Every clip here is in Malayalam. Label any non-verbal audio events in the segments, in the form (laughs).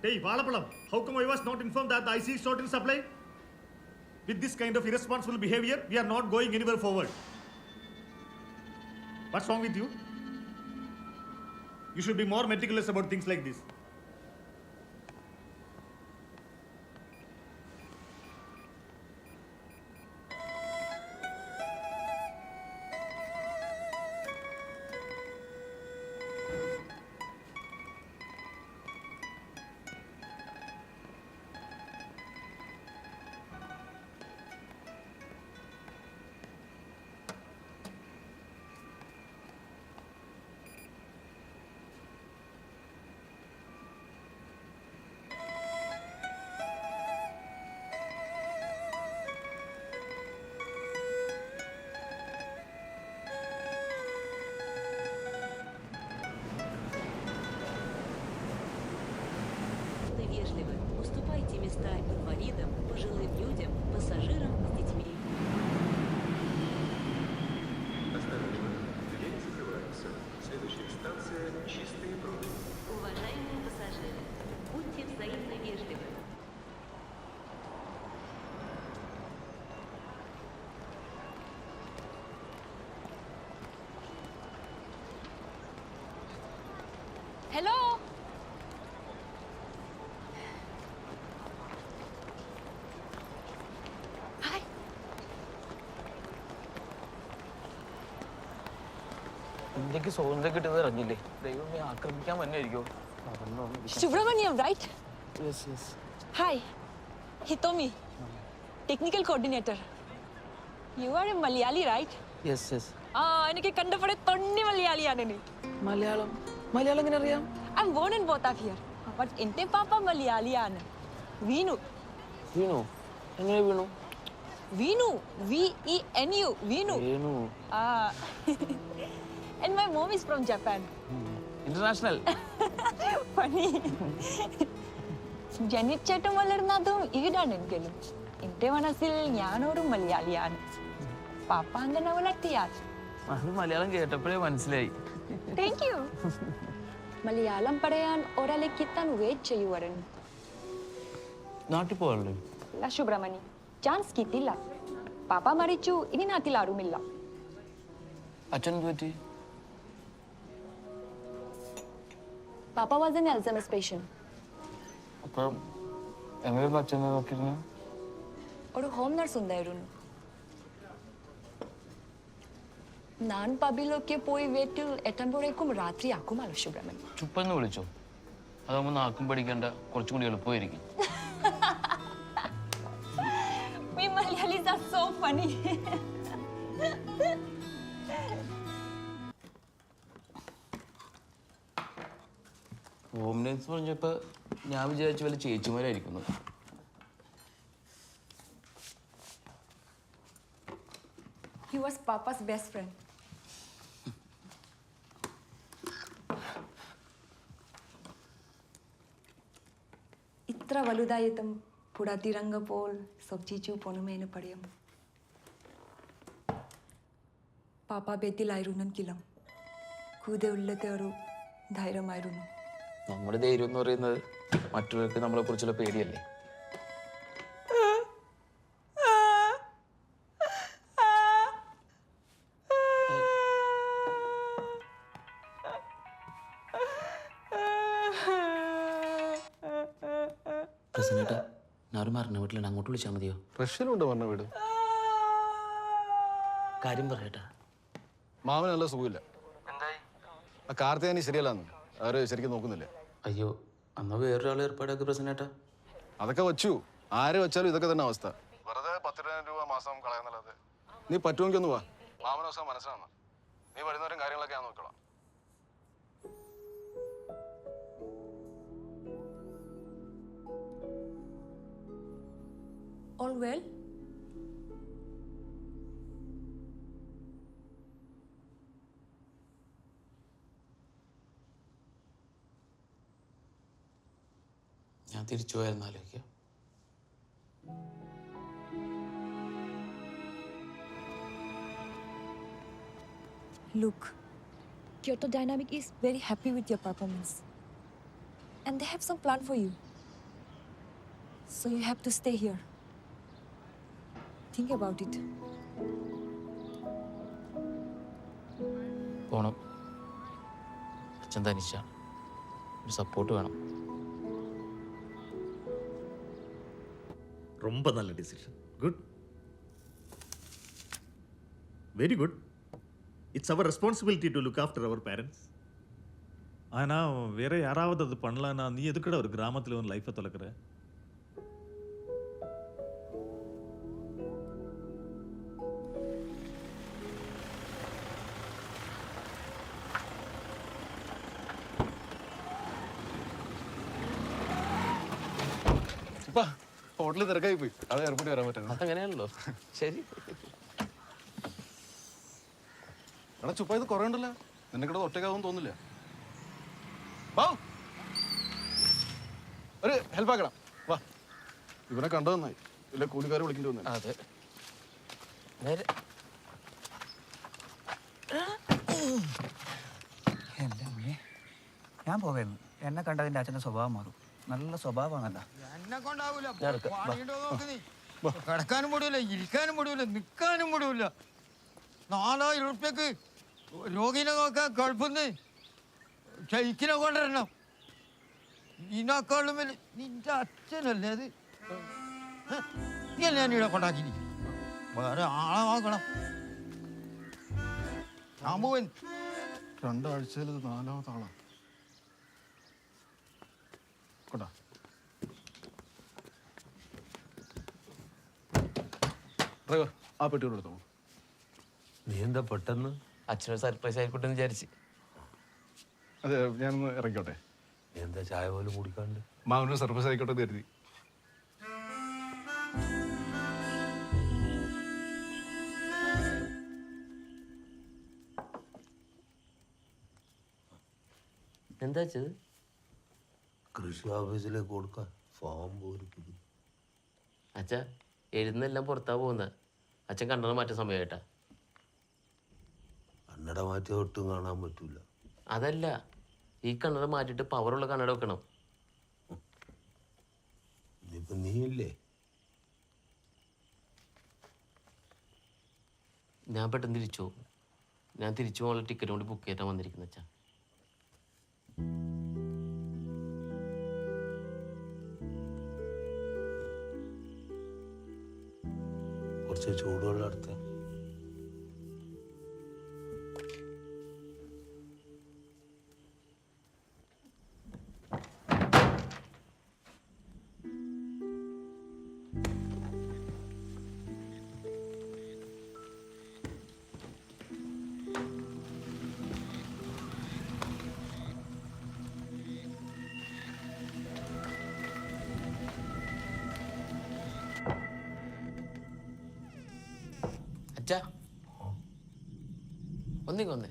Hey, Valapalam, how come I was not informed that the IC is short in supply? With this kind of irresponsible behavior, we are not going anywhere forward. What's wrong with you? You should be more meticulous about things like this. Инвалидам, пожилым людям, пассажирам ഇന്ത്യയ്ക്ക് സ്വാതന്ത്ര്യം കിട്ടുന്നത് അറിഞ്ഞില്ലേ? ദൈവമേ ആക്രമിക്കാൻ വന്നായിരിക്കോ Subramaniam right hi Hitomi technical coordinator you are a Malayali right ആ എനിക്ക് കണ്ടപ്പോഴേ തൊണ്ണി മലയാളിയാണ് നീ. മലയാളം. മലയാളം എങ്ങനെ അറിയാം? I'm born in both of here but എന്റെ പാപ്പ മലയാളിയാണ്. വീണു. വീണു? എങ്ങനെ Venu? Venu. V E N U വീണു. വീണു. ആ. And my mom is from Japan. International പണി ജനിച്ചേട്ടും വളർന്നതും ഈടാണെങ്കിലും എന്റെ മനസ്സിൽ ഞാനൊരു മലയാളിയാണ്. പാപ്പ അങ്ങനെ വളർത്തിയാൽ അത് മലയാളം കേട്ടപ്പോഴേ മനസ്സിലായി. താങ്ക് യു മലയാളം പറയാൻ ഒരാളെ കിട്ടാൻ വെയിറ്റ് ചെയ്യുവായിരുന്നു നാട്ടിൽ പോകാറുണ്ട്. അല്ല സുബ്രഹ്മണി ചാൻസ് കിട്ടില്ല പാപ്പ മരിച്ചു ഇനി നാട്ടിൽ ആരുമില്ല. അച്ഛൻ പറ്റി? പാപ്പ വാസ് എൻ അൽസമസ് പേഷ്യൻ അപ്പം എങ്ങനെ അച്ഛനെ നോക്കിയിരുന്നു ഒരു ഹോം നഴ്സ് ഉണ്ടായിരുന്നു. ഞാൻ പബിലൊക്കെ പോയി വെറ്റിൽ എത്തുമ്പോഴേക്കും രാത്രിയാക്കുമല്ലോ സുബ്രഹ്മണ്യം ചുപ്പെന്ന് വിളിച്ചോ. അതാകുമ്പോൾ നാക്കും പഠിക്കേണ്ട കുറച്ചും കൂടി എളുപ്പമായിരിക്കും. (laughs) We Malayalis are so funny. Nurse പറഞ്ഞപ്പോൾ ഞാൻ വിചാരിച്ചു വല്ല ചേച്ചിമാരായിരിക്കുന്നു. ഇത്ര വലുതായിട്ടും പുടാത്തിരങ്ക പോൽ സബ്ജിച്ചു പൊണമേന് പടയും പാപ്പ കിലം. കൂതെ ഉള്ളത്തെ ഒരു ധൈര്യമായിരുന്നു. നമ്മുടെ ധൈര്യം എന്ന് പറയുന്നത് മറ്റുള്ളവർക്ക് നമ്മളെ കുറിച്ചുള്ള പേടിയല്ലേ? പ്രസന്നേട്ടാ ഞാൻ മരണ വീട്ടിലുണ്ട്. അങ്ങോട്ട് വിളിച്ചാൽ മതിയോ? റഷ്യയിലുണ്ട് പറഞ്ഞ വീട്. കാര്യം പറയട്ടാ. മാമന് നല്ല സുഖമില്ല. ആ കാർത്തിയാനി ശരിയല്ലാന്ന്. അവർ ശരിക്കും നോക്കുന്നില്ല? അയ്യോ അന്ന് വേറൊരാൾ ഏർപ്പാടാക്കി പ്രസന്നേട്ടാ. അതൊക്കെ വെച്ചു. ആരെ വെച്ചാലും ഇതൊക്കെ തന്നെ അവസ്ഥ. വെറുതെ പത്തിരണ്ടായിരം രൂപ മാസം കളയുന്നല്ലാതെ നീ പറ്റുമെങ്കിൽ ഒന്ന് വാ. മാമന ദിവസം മനസ്സിലാണ് നീ വരുന്നവരും കാര്യങ്ങളൊക്കെ ഞാൻ നോക്കണം All well? ഞാൻ തിരിച്ചു പോയായിരുന്നു ആലോചിക്കുക Look, Kyoto Dynamic is very happy with your performance. And they have some plan for you. So you have to stay here. Think about it. പോണം അച്ഛൻ തനിച്ചാണ് ഒരു സപ്പോർട്ട് വേണം ரொம்ப நல்ல decision good very good it's our responsibility to look after our parents ஆனால் வேற யாராவது அது பண்ணலான்னா நீ எதுக்கட ஒரு கிராமத்தில் ஒரு லைஃப்பை தொலைக்கிற? அப்பா. ഹോട്ടലിൽ തിരക്കായി പോയി. അത് എയർപോർട്ടിൽ വരാൻ പറ്റുന്നത് അതങ്ങനെയാണല്ലോ. ശരി. എടാ ചുപ്പ ഇത് കുറേ ഉണ്ടല്ലോ. നിന്നെ കൂടെ ഒറ്റക്കാവും തോന്നില്ല വാ. ഒരു ഹെൽപ്പ് ആക്കണം വാ. ഇവനെ കണ്ടു നന്നായി. ഇല്ല കൂലിക്കാർ വിളിക്കേണ്ടി വന്നു. അതെ. നേരെ. എന്റെ അമ്മേ ഞാൻ പോകായിരുന്നു എന്നെ കണ്ടതിന്റെ അച്ഛന്റെ സ്വഭാവം മാറും. നല്ല സ്വഭാവമാണല്ലോ. എന്നെ കൊണ്ടാവൂല. വാ. നോക്ക് നീ. കിടക്കാനും മുടിയില്ല ഇരിക്കാനും മുടിയില്ല നിൽക്കാനും മുടിയില്ല നാലായിരം ഉറുപ്പ്യക്ക് രോഗിനെ നോക്കാൻ കുഴപ്പമെന്ന് ചൈക്കിനെ കൊണ്ടുവരണം. ഇതിനേക്കാളും വലിയ നിന്റെ അച്ഛനല്ലേ അത്? ഹ്? നീ അല്ലേ ഞാൻ ഇവിടെ കൊണ്ടാക്കി വേറെ ആളെ നോക്കണം. ഞാൻ പോവൻ രണ്ടാഴ്ചയിൽ ഇത് നാലാമത്തെ ഡ്രൈവർ ആ പെട്ടിയോട് എടുത്തോ. നീ എന്താ പെട്ടെന്ന്? അച്ഛനൊരു സർപ്രൈസ് ആയിക്കോട്ടെ എന്ന് വിചാരിച്ച്. അതെ ഞാനൊന്ന് ഇറങ്ങിക്കോട്ടെ. നീ എന്താ ചായ പോലും കുടിക്കാണ്ട്? മാമനൊരു സർപ്രൈസ് ആയിക്കോട്ടെ എന്ന് കരുതി. എന്താ വെച്ചത് കൃഷി ഓഫീസിലേക്ക് കൊടുക്കാൻ ഫോം പോലും അച്ഛ എഴുന്നെല്ലാം പുറത്താ പോകുന്നത് അച്ഛൻ കണ്ടത് മാറ്റ സമയമായിട്ടാ കണ്ണട മാറ്റി ഒട്ടും കാണാൻ പറ്റൂല. അതല്ല ഈ കണ്ണട മാറ്റിയിട്ട് പവറുള്ള കണ്ണട വെക്കണം. ഇനിയിപ്പോ നീയില്ലേ? ഞാൻ പെട്ടെന്ന് തിരിച്ചു ഞാൻ തിരിച്ചു പോകാനുള്ള ടിക്കറ്റ് കൊണ്ട് ബുക്ക് ചെയ്തിട്ടാണ് വന്നിരിക്കുന്നത് അച്ഛാ. കുറച്ച് ചൂടുവെള്ളം എടുത്ത ഒന്നിങ്ങ വന്നേ.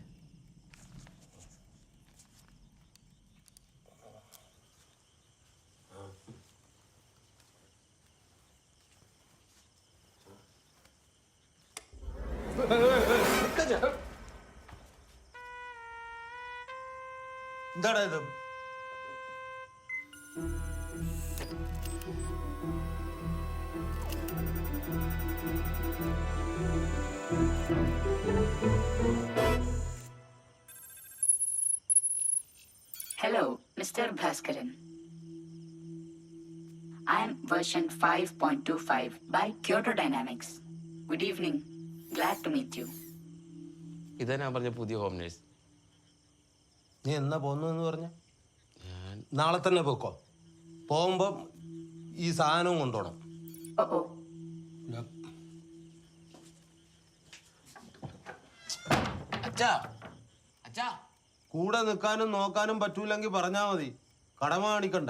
എന്താടാ ഇത്? Hello, Mr. Bhaskaran. I am version 5.25 by Kyoto Dynamics. Good evening. Glad to meet you. ഇതാ ഞാൻ പറഞ്ഞ പുതിയ ഹോം നേഴ്സ് നീ എന്നാ പോന്നെന്ന് പറഞ്ഞ ഞാൻ നാളെ തന്നെ പോക്കോ പോകുമ്പം ഈ സാധനവും കൊണ്ടുപോകണം Oh, oh. അച്ഛാ അച്ഛാ. കൂടെ നിൽക്കാനും നോക്കാനും പറ്റൂലെങ്കിൽ പറഞ്ഞാ മതി. കടമ കാണിക്കണ്ട.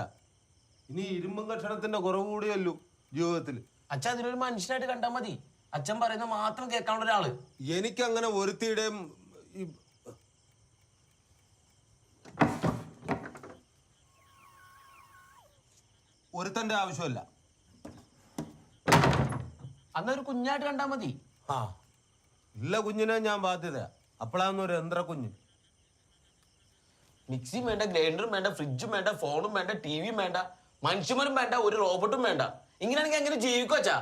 ഇനി ഇരുമ്പും കഷണത്തിന്റെ കുറവ് കൂടിയല്ലോ ജീവിതത്തിൽ അച്ഛാ അതിനൊരു മനുഷ്യനായിട്ട് കണ്ടാ മതി. അച്ഛൻ പറയുന്ന മാത്രം കേൾക്കാനുള്ള ഒരാൾ. എനിക്കങ്ങനെ ഒരുത്തിയുടെയും ഒരുത്തന്റെ ആവശ്യമല്ല. അന്നൊരു കുഞ്ഞായിട്ട് കണ്ടാ മതി. ആ. ഇല്ല കുഞ്ഞിനെ ഞാൻ ബാധ്യത അപ്പോഴാന്ന് ഒരു യന്ത്ര കുഞ്ഞ്. മിക്സിയും വേണ്ട ഗ്രൈൻഡറും വേണ്ട ഫ്രിഡ്ജും വേണ്ട ഫോണും വേണ്ട ടി വിയും വേണ്ട മനുഷ്യന്മാരും വേണ്ട ഒരു റോബോട്ടും വേണ്ട. ഇങ്ങനെയാണെങ്കിൽ എങ്ങനെ ജീവിക്കോച്ചാ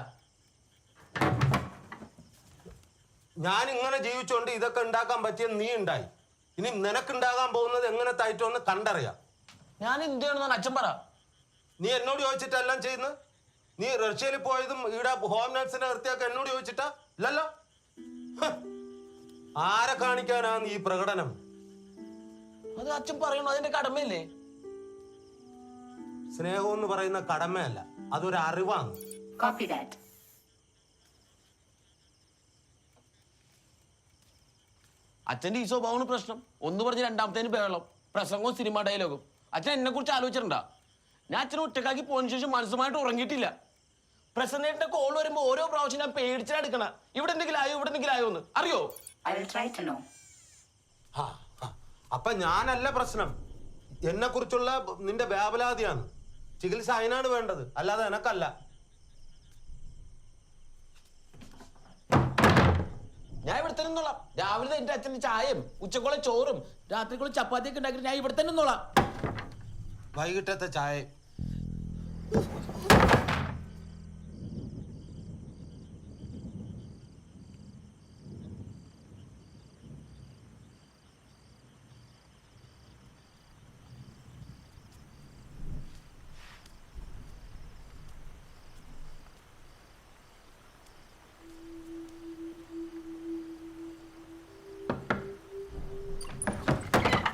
ഞാൻ ഇങ്ങനെ ജീവിച്ചോണ്ട് ഇതൊക്കെ ഉണ്ടാക്കാൻ പറ്റിയ നീ ഉണ്ടായി. ഇനി നിനക്കുണ്ടാകാൻ പോകുന്നത് എങ്ങനെ തായിട്ടോന്ന് കണ്ടറിയാം. ഞാൻ എന്ത് ചെയ്യണമെന്നാണ് അച്ഛൻ പറ. നീ എന്നോട് ചോദിച്ചിട്ടെല്ലാം ചെയ്യുന്നത്? നീ റഷ്യയിൽ പോയതും ഇവിടെ ഹോം നഴ്സിനെ നിർത്തിയൊക്കെ എന്നോട് ചോദിച്ചിട്ടാ? ഇല്ലല്ലോ. ആരെ കാണിക്കാനാണ് ഈ പ്രകടനം? അത് അച്ഛൻ പറയണു അതിന്റെ കടമയില്ലേ? സ്നേഹം എന്ന് പറയുന്ന കടമയല്ല അതൊരു അറിവാണ്. അച്ഛന്റെ ഈ സ്വഭാവമാണ് പ്രശ്നം. ഒന്ന് പറഞ്ഞ് രണ്ടാമത്തേന് ബഹളം. പ്രസംഗവും സിനിമ ഡയലോഗും. അച്ഛൻ എന്നെ കുറിച്ച് ആലോചിച്ചിട്ടുണ്ടാ? ഞാൻ അച്ഛനെ ഒറ്റക്കാക്കി പോയതിനു ശേഷം മനസ്സുമായിട്ട് ഉറങ്ങിയിട്ടില്ല. പ്രസന്റേറ്റിന്റെ കോൾ വരുമ്പോ ഓരോ പ്രാവശ്യം ഞാൻ പേടിച്ചാ എടുക്കണ. ഇവിടെ എന്തെങ്കിലും ആയോ ഇവിടെ എന്തെങ്കിലും ആയോ എന്ന്. അറിയോ? അപ്പൊ ഞാനല്ല പ്രശ്നം. എന്നെ കുറിച്ചുള്ള നിന്റെ വ്യാപലാതിയാണ്. ചികിത്സ അതിനാണ് വേണ്ടത്. അല്ലാതെ എനക്കല്ല. ഞാൻ ഇവിടെ തന്നെ നിന്നോളാം. രാവിലെ എന്റെ അച്ഛന്റെ ചായയും ഉച്ചക്കുള്ള ചോറും രാത്രിക്കുള്ള ചപ്പാത്തിയൊക്കെ ഉണ്ടാക്കിയിട്ട് ഞാൻ ഇവിടെ തന്നെ നിന്നോളാം. വൈകിട്ടത്തെ ചായ.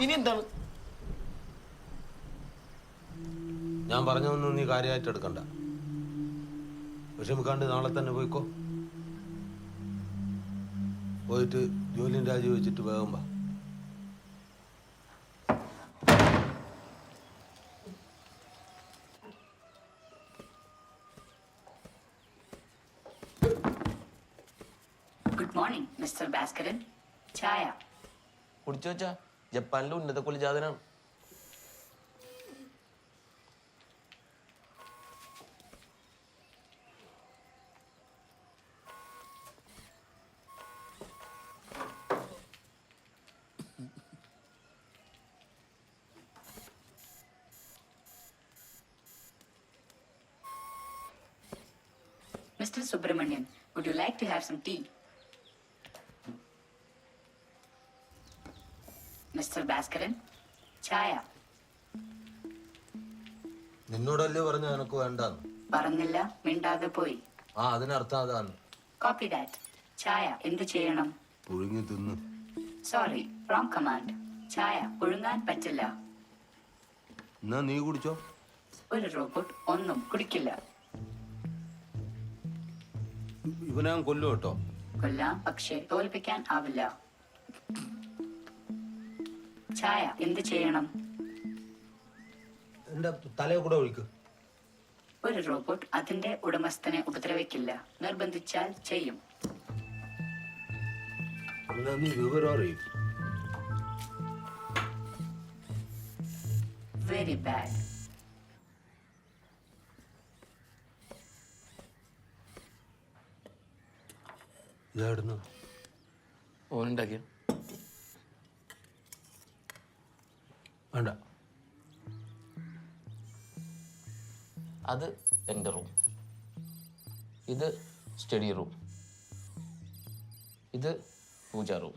ഇനി എന്താണ്? ഞാൻ പറഞ്ഞതൊന്നും നീ കാര്യമായിട്ട് എടുക്കണ്ട. വിഷമിക്കാണ്ട് നാളെ തന്നെ പോയിക്കോ. പോയിട്ട് ജോലിയും രാജിവെച്ചിട്ട് വേഗം വാ. ഗുഡ് മോർണിംഗ് മിസ്റ്റർ ഭാസ്കരൻ ചായ. കുടിച്ചോച്ചാ ജപ്പാനിലെ ഉന്നത കുലജാതനാണ് Mr. Subramanian, would you like to have some tea? Mr. ചായ. നിന്നോടല്ലേ പറഞ്ഞ എനക്ക് വേണ്ടെന്ന്. പറഞ്ഞില്ല മിണ്ടാതെ പോയി. ആ അതിനർത്ഥം അതാണ്. കോപ്പി ഡാറ്റ് ചായ എന്ത് ചെയ്യണം? പുഴുങ്ങി തിന്നു. സോറി റോങ് കമാൻഡ് ചായ പുഴുങ്ങാൻ പറ്റില്ല. എന്നാ നീ കുടിച്ചോ? ഒരു റോബോട്ട് ഒന്നും കുടിക്കില്ല. ഇവനാ കൊല്ലു കേട്ടോ. കൊല്ലാം പക്ഷേ തോൽപ്പിക്കാൻ ആവില്ല. ചായ എന്ത് ചെയ്യണം? ഒരു റോബോട്ട് അതിന്റെ ഉടമസ്ഥനെ ഉപദ്രവിക്കില്ല. നിർബന്ധിച്ചാൽ ചെയ്യും. വെരി ബാഡ് ഓനുണ്ടാക്കിയ വേണ്ട അത് എന്റെ റൂം ഇത് സ്റ്റഡി റൂം ഇത് പൂജ റൂം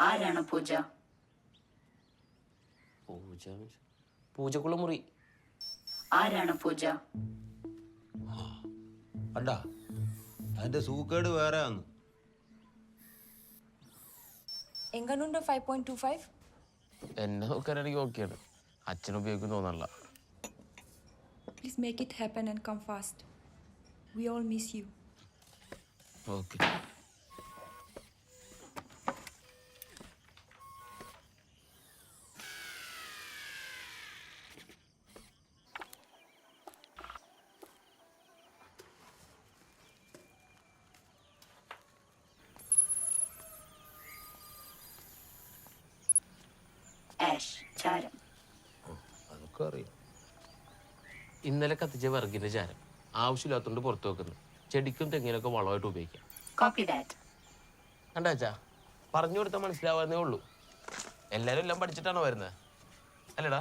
ആരാണ് പൂജ? പൂജ പൂജക്കുള്ള മുറി ആരാണ് പൂജ? അല്ല അതിന്റെ സൂക്കേട് വേറെ ആണ് എങ്ങനുണ്ട് ഫൈവ് പോയിന്റ് ടു ഫൈവ് എന്നെ നോക്കാനാണെങ്കിൽ ഓക്കെയാണ് അച്ഛൻ ഉപയോഗിക്കും തോന്നല്ല please make it happen and come fast we all miss you okay ash ചാരം. അതൊക്കെ അറിയാം ഇന്നലെ കത്തിച്ച വിറകിന്റെ ചാരം ആവശ്യമില്ലാത്തതുകൊണ്ട് പുറത്തു വെക്കുന്നു. ചെടിക്കും തെങ്ങിനൊക്കെ വളമായിട്ട് ഉപയോഗിക്കാം. കോപ്പി ദാറ്റ് കണ്ടാച്ചാ പറഞ്ഞു കൊടുത്താൽ മനസ്സിലാവുന്നേ ഉള്ളൂ. എല്ലാരും എല്ലാം പഠിച്ചിട്ടാണോ വരുന്നത് അല്ലടാ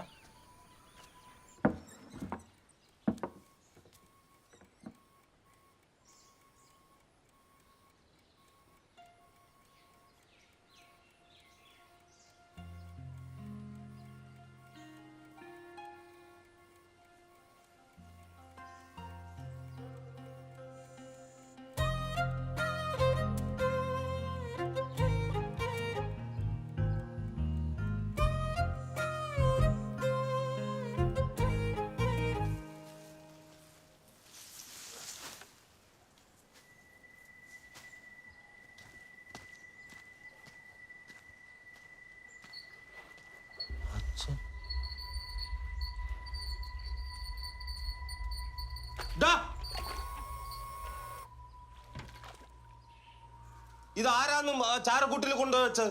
ഇതാരാന്നും ആരാന്ന് ചാരക്കൂട്ടിൽ കൊണ്ടുവച്ച്?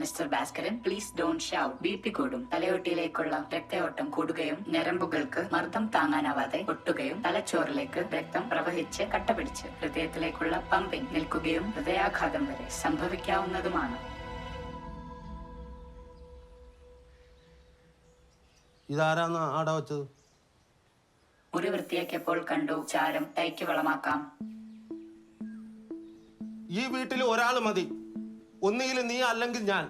Mister Bhaskaran please don't shout B P കൂടും. തലയോട്ടിയിലേക്കുള്ള രക്തയോട്ടം കൂടുകയും ഞരമ്പുകൾക്ക് മർദ്ദം താങ്ങാനാവാതെ ഒട്ടുകയും തലച്ചോറിലേക്ക് രക്തം പ്രവഹിച്ച് കട്ട പിടിച്ച് ഹൃദയത്തിലേക്കുള്ള പമ്പിംഗ് നിൽക്കുകയും ഹൃദയാഘാതം വരെ സംഭവിക്കാവുന്നതുമാണ്. ഇതാരാന്ന് ആടെ വെച്ചത് മുറി വൃത്തിയാക്കിയപ്പോൾ കണ്ടു ചാരം തൈക്ക് വളമാക്കാം. ഈ വീട്ടിൽ ഒരാൾ മതി. ഒന്നുകിൽ നീ അല്ലെങ്കിൽ ഞാൻ.